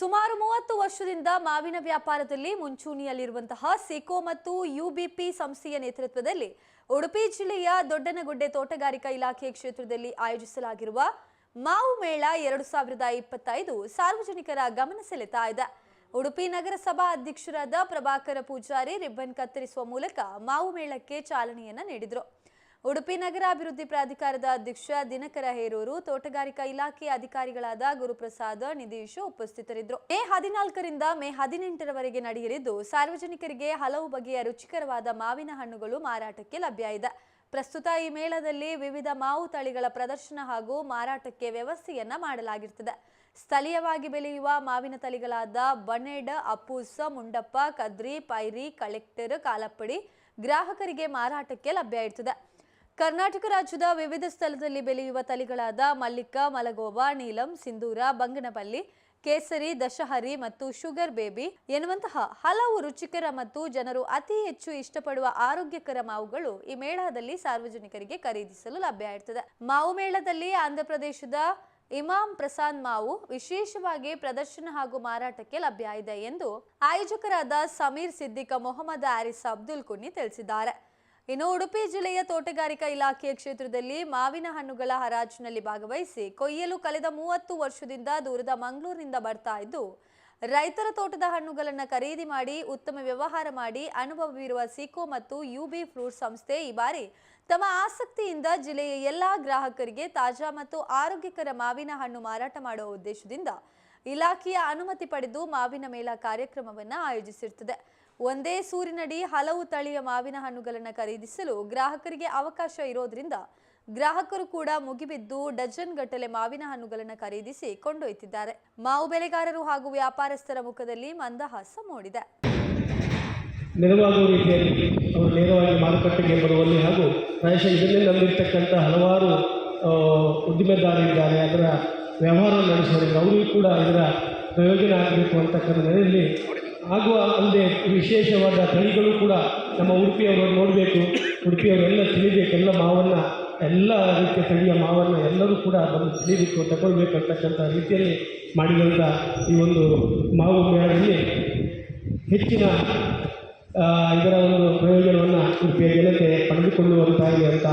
ಸುಮಾರು ಮೂವತ್ತು ವರ್ಷದಿಂದ ಮಾವಿನ ವ್ಯಾಪಾರದಲ್ಲಿ ಮುಂಚೂಣಿಯಲ್ಲಿರುವಂತಹ ಸಿಕೋ ಮತ್ತು ಯುಬಿಪಿ ಸಂಸ್ಥೆಯ ನೇತೃತ್ವದಲ್ಲಿ ಉಡುಪಿ ಜಿಲ್ಲೆಯ ದೊಡ್ಡನಗುಡ್ಡೆ ತೋಟಗಾರಿಕಾ ಇಲಾಖೆ ಕ್ಷೇತ್ರದಲ್ಲಿ ಆಯೋಜಿಸಲಾಗಿರುವ ಮಾವು ಮೇಳ ಎರಡು ಸಾವಿರದ ಇಪ್ಪತ್ತೈದು ಸಾರ್ವಜನಿಕರ ಗಮನ ಸೆಳೆತಾ ಇದೆ. ಉಡುಪಿ ನಗರಸಭಾ ಅಧ್ಯಕ್ಷರಾದ ಪ್ರಭಾಕರ ಪೂಜಾರಿ ರಿಬ್ಬನ್ ಕತ್ತರಿಸುವ ಮೂಲಕ ಮಾವು ಮೇಳಕ್ಕೆ ಚಾಲನೆಯನ್ನ ನೀಡಿದರು. ಉಡುಪಿ ನಗರ ಅಭಿವೃದ್ಧಿ ಪ್ರಾಧಿಕಾರದ ಅಧ್ಯಕ್ಷ ದಿನಕರ ಹೇರೂರು, ತೋಟಗಾರಿಕಾ ಇಲಾಖೆ ಅಧಿಕಾರಿಗಳಾದ ಗುರುಪ್ರಸಾದ್, ನಿಧೀಶ್ ಉಪಸ್ಥಿತರಿದ್ದರು. ಮೇ ಹದಿನಾಲ್ಕರಿಂದ ಮೇ ಹದಿನೆಂಟರವರೆಗೆ ನಡೆಯಲಿದ್ದು, ಸಾರ್ವಜನಿಕರಿಗೆ ಹಲವು ಬಗೆಯ ರುಚಿಕರವಾದ ಮಾವಿನ ಹಣ್ಣುಗಳು ಮಾರಾಟಕ್ಕೆ ಲಭ್ಯ ಇದೆ. ಪ್ರಸ್ತುತ ಈ ಮೇಳದಲ್ಲಿ ವಿವಿಧ ಮಾವು ತಳಿಗಳ ಪ್ರದರ್ಶನ ಹಾಗೂ ಮಾರಾಟಕ್ಕೆ ವ್ಯವಸ್ಥೆಯನ್ನ ಮಾಡಲಾಗಿರ್ತದೆ. ಸ್ಥಳೀಯವಾಗಿ ಬೆಳೆಯುವ ಮಾವಿನ ತಳಿಗಳಾದ ಬನೆಡ್ ಅಪ್ಪೂಸ, ಮುಂಡಪ್ಪ, ಕದ್ರಿ, ಪೈರಿ, ಕಲೆಕ್ಟರ್, ಕಾಲಪ್ಪಡಿ ಗ್ರಾಹಕರಿಗೆ ಮಾರಾಟಕ್ಕೆ ಲಭ್ಯ ಇರ್ತದೆ. ಕರ್ನಾಟಕ ರಾಜ್ಯದ ವಿವಿಧ ಸ್ಥಳದಲ್ಲಿ ಬೆಳೆಯುವ ತಳಿಗಳಾದ ಮಲ್ಲಿಕ ಮಲಗೋಬ ನೀಲಂ, ಸಿಂಧೂರ, ಬಂಗನಪಲ್ಲಿ, ಕೇಸರಿ, ದಶಹರಿ ಮತ್ತು ಶುಗರ್ ಬೇಬಿ ಎನ್ನುವಂತಹ ಹಲವು ರುಚಿಕರ ಮತ್ತು ಜನರು ಅತಿ ಹೆಚ್ಚು ಇಷ್ಟಪಡುವ ಆರೋಗ್ಯಕರ ಮಾವುಗಳು ಈ ಮೇಳದಲ್ಲಿ ಸಾರ್ವಜನಿಕರಿಗೆ ಖರೀದಿಸಲು ಲಭ್ಯ ಇರ್ತದೆ ಮಾವು ಮೇಳದಲ್ಲಿ ಆಂಧ್ರಪ್ರದೇಶದ ಇಮಾಮ್ ಪ್ರಸಾದ್ ಮಾವು ವಿಶೇಷವಾಗಿ ಪ್ರದರ್ಶನ ಹಾಗೂ ಮಾರಾಟಕ್ಕೆ ಲಭ್ಯ ಇದೆ ಎಂದು ಆಯೋಜಕರಾದ ಸಮೀರ್ ಸಿದ್ದಿಕ, ಮೊಹಮ್ಮದ್ ಆರಿಸ್ ಅಬ್ದುಲ್ ಕುನ್ನಿ ತಿಳಿಸಿದ್ದಾರೆ. ಇನ್ನು ಉಡುಪಿ ಜಿಲ್ಲೆಯ ತೋಟಗಾರಿಕಾ ಇಲಾಖೆಯ ಕ್ಷೇತ್ರದಲ್ಲಿ ಮಾವಿನ ಹಣ್ಣುಗಳ ಹರಾಜಿನಲ್ಲಿ ಭಾಗವಹಿಸಿ ಕೊಯ್ಯಲು ಕಳೆದ ಮೂವತ್ತು ವರ್ಷದಿಂದ ದೂರದ ಮಂಗಳೂರಿನಿಂದ ಬರ್ತಾ ಇದ್ದು, ರೈತರ ತೋಟದ ಹಣ್ಣುಗಳನ್ನು ಖರೀದಿ ಮಾಡಿ, ಉತ್ತಮ ವ್ಯವಹಾರ ಮಾಡಿ, ಅನುಭವವಿರುವ ಸಿಕೋ ಮತ್ತು ಯುಬಿ ಫ್ರೂಟ್ ಸಂಸ್ಥೆ ಈ ಬಾರಿ ತಮ್ಮ ಆಸಕ್ತಿಯಿಂದ ಜಿಲ್ಲೆಯ ಎಲ್ಲಾ ಗ್ರಾಹಕರಿಗೆ ತಾಜಾ ಮತ್ತು ಆರೋಗ್ಯಕರ ಮಾವಿನ ಹಣ್ಣು ಮಾರಾಟ ಮಾಡುವ ಉದ್ದೇಶದಿಂದ ಇಲಾಖೆಯ ಅನುಮತಿ ಪಡೆದು ಮಾವಿನ ಮೇಳ ಕಾರ್ಯಕ್ರಮವನ್ನು ಆಯೋಜಿಸಿರುತ್ತದೆ ಒಂದೇ ಸೂರಿನಡಿ ಹಲವು ತಳಿಯ ಮಾವಿನ ಹಣ್ಣುಗಳನ್ನು ಖರೀದಿಸಲು ಗ್ರಾಹಕರಿಗೆ ಅವಕಾಶ ಇರೋದ್ರಿಂದ ಗ್ರಾಹಕರು ಕೂಡ ಮುಗಿಬಿದ್ದು ಡಜನ್ ಗಟ್ಟಲೆ ಮಾವಿನ ಹಣ್ಣುಗಳನ್ನು ಖರೀದಿಸಿ ಕೊಂಡೊಯ್ತಿದ್ದಾರೆ. ಮಾವು ಬೆಳೆಗಾರರು ಹಾಗೂ ವ್ಯಾಪಾರಸ್ಥರ ಮುಖದಲ್ಲಿ ಮಂದಹಾಸ ಮೂಡಿದೆ. ನೆರವಾಗುವ ರೀತಿಯಲ್ಲಿ ಅವರು ನೇರವಾಗಿ ಮಾರುಕಟ್ಟೆಗೆ ಬರುವಲ್ಲಿ ಹಾಗೂ ಪ್ರಾಯಶಃ ಇದನ್ನೇ ನಂಬಿರ್ತಕ್ಕಂಥ ಹಲವಾರು ಉದ್ದಿಮೆದಾರರಿದ್ದಾರೆ ಅದರ ವ್ಯವಹಾರ ನಡೆಸುವ ಅವರಿಗೂ ಕೂಡ ಇದರ ಪ್ರಯೋಜನ ಆಗಬೇಕು ಅಂತಕ್ಕಂಥ ನೆಲೆಯಲ್ಲಿ ಆಗುವ ಅಲ್ಲದೆ ವಿಶೇಷವಾದ ತಳಿಗಳು ಕೂಡ ನಮ್ಮ ಉಡುಪಿಯವರು ನೋಡಬೇಕು. ಉಡುಪಿಯವರೆಲ್ಲ ತಿಳಿಬೇಕು, ಎಲ್ಲ ಮಾವನ್ನು, ಎಲ್ಲ ರೀತಿಯ ತಳಿಯ ಮಾವನ್ನು ಎಲ್ಲರೂ ಕೂಡ ಬಂದು ತಿಳಿಬೇಕು, ತಗೊಳ್ಬೇಕಂತಕ್ಕಂಥ ರೀತಿಯಲ್ಲಿ ಮಾಡಿದಂಥ ಈ ಒಂದು ಮಾವು ಮೇಳದಲ್ಲಿ ಹೆಚ್ಚಿನ ಇದರ ಒಂದು ಪ್ರಯೋಜನವನ್ನು ಉಡುಪಿಯ ಜನತೆ ಪಡೆದುಕೊಳ್ಳುವಂತಾಗಿ ಅಂತ